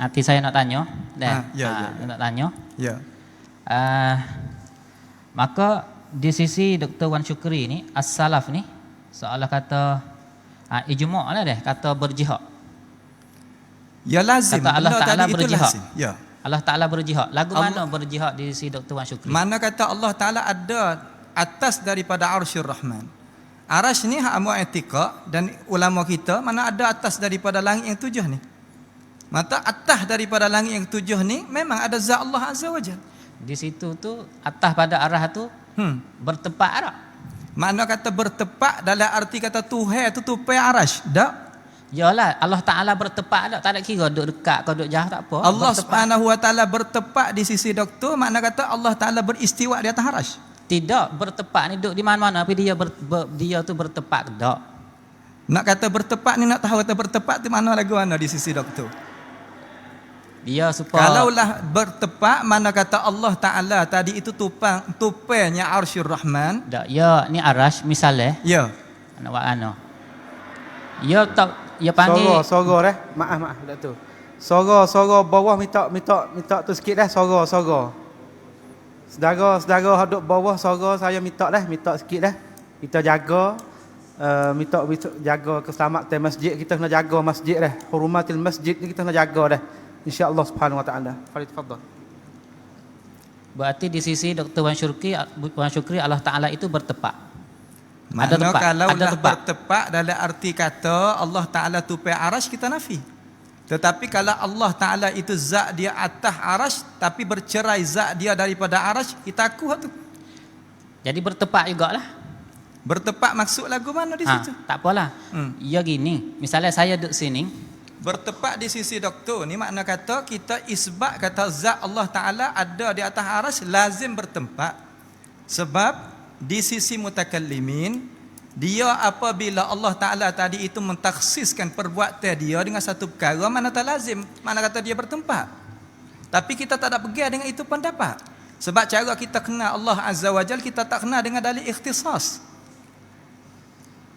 nanti saya nak tanya. Dah. Ah, ya, ya, ya. Nak tanya. Ya. Uh, maka di sisi Dr. Wan Syukri ni as-salaf ni seolah kata uh, ijma' lah deh kata berjihad. Ya lazim. Kata Allah Benda Ta'ala berjihad. lazim. Ya. Allah Taala berjihad. Lagu Allah- mana berjihad di sisi Dr. Wan Syukri? Mana kata Allah Ta'ala ada atas daripada arsyur Rahman. Arash ni hak amu etika dan ulama kita mana ada atas daripada langit yang tujuh ni. Mata atas daripada langit yang tujuh ni memang ada zat Allah Azza wa Jal. Di situ tu atas pada arah tu Hmm. bertepat arah. Mana kata bertepak dalam arti kata Tuhan tu tupai arash. Tak. Yalah Allah Taala bertepat tak tak ada kira duduk dekat kau duduk jauh tak apa. Allah. Subhanahu wa taala bertepak di sisi doktor makna kata Allah taala beristiwa di atas arash. Tidak bertepat ni duduk di mana-mana tapi dia ber, ber, dia tu bertepat ke tak? Nak kata bertepak ni nak tahu kata bertepak di mana lagu mana di sisi doktor. Dia supaya Kalaulah bertepak mana kata Allah taala tadi itu tupang tupainya arsyur rahman. tak ya ni arash misalnya Ya. nak buat ano. Ya tak ya panggil Soro, soro dah. Maaf, maaf dah tu. Soro, soro bawah minta minta minta tu sikit dah soro, soro. Saudara, saudara hadut bawah soro saya minta dah, minta sikit dah. Kita jaga uh, minta, minta jaga keselamatan masjid kita kena jaga masjid dah. Hurumatil masjid ni kita kena jaga dah. Insya-Allah Subhanahu wa taala. Fadil tafadhal. berarti di sisi Dr. Wan Syukri Wan Syukri Allah Taala itu bertepat. Ada tepak, kalau ada tepak. bertepak dalam arti kata Allah Taala tupai arash kita nafi. Tetapi kalau Allah Taala itu zat dia atas arash tapi bercerai zat dia daripada arash kita aku tu. Jadi bertepat jugalah. Bertepak maksud lagu mana di Ha, situ? tak apalah. Hmm. Ya gini, misalnya saya duduk sini, Bertepak di sisi doktor ni makna kata kita isbat kata zat Allah Taala ada di atas arash lazim bertempat. Sebab di sisi mutakallimin dia apabila Allah Taala tadi itu mentaksiskan perbuatan dia dengan satu perkara mana tak lazim, mana kata dia bertempat. Tapi kita tak ada pegang dengan itu pendapat. Sebab cara kita kenal Allah Azza wa Jal kita tak kenal dengan dalil ikhtisas.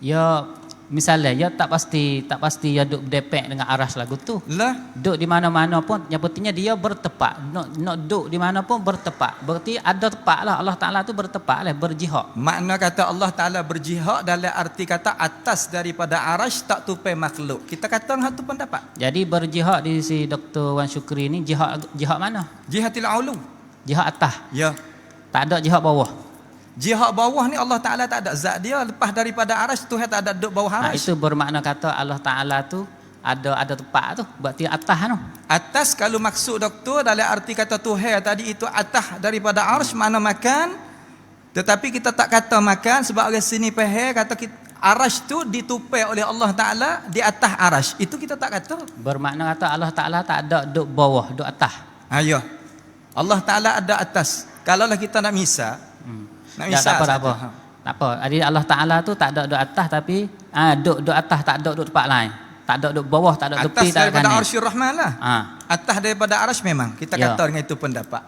ya misalnya ya tak pasti tak pasti ya duduk depek dengan aras lagu tu. Lah Duduk di mana-mana pun yang pentingnya dia bertepat. Nak nak duduk di mana pun bertepat. Berarti ada tepat lah Allah Taala tu bertepat lah berjihad. Makna kata Allah Ta'ala berjihad dalam arti kata atas daripada arash tak tupai makhluk. Kita kata satu pendapat. Jadi berjihad di si Dr. Wan Syukri ni jihad jihad mana? Jihatil ulu. Jihad atas. Ya. Tak ada jihad bawah. Jihad bawah ni Allah Ta'ala tak ada zat dia. Lepas daripada arash Tuhan tak ada duduk bawah Ha, arash. itu bermakna kata Allah Taala tu ada ada tempat tu. Berarti atas tu. Atas kalau maksud doktor dalam arti kata Tuhan tadi itu atas daripada arash mana makan. Tetapi kita tak kata makan sebab orang sini faham kata kita, arash tu ditupai oleh Allah Ta'ala di atas arash. Itu kita tak kata. Bermakna kata Allah Taala tak ada duduk bawah, duduk atas. Ayo. Allah Taala ada atas. Kalaulah kita nak misal, Hmm. Nak misal tak apa, tak apa. Tak apa. Jadi Allah Taala tu tak ada duduk atas tapi ah duduk duduk atas tak ada duduk tempat lain. Tak ada duduk bawah, tak ada Atas tepi, tak ada daripada kanan. arsyur rahman lah. Ah. Atas daripada arash memang kita Ya. kata dengan itu pendapat.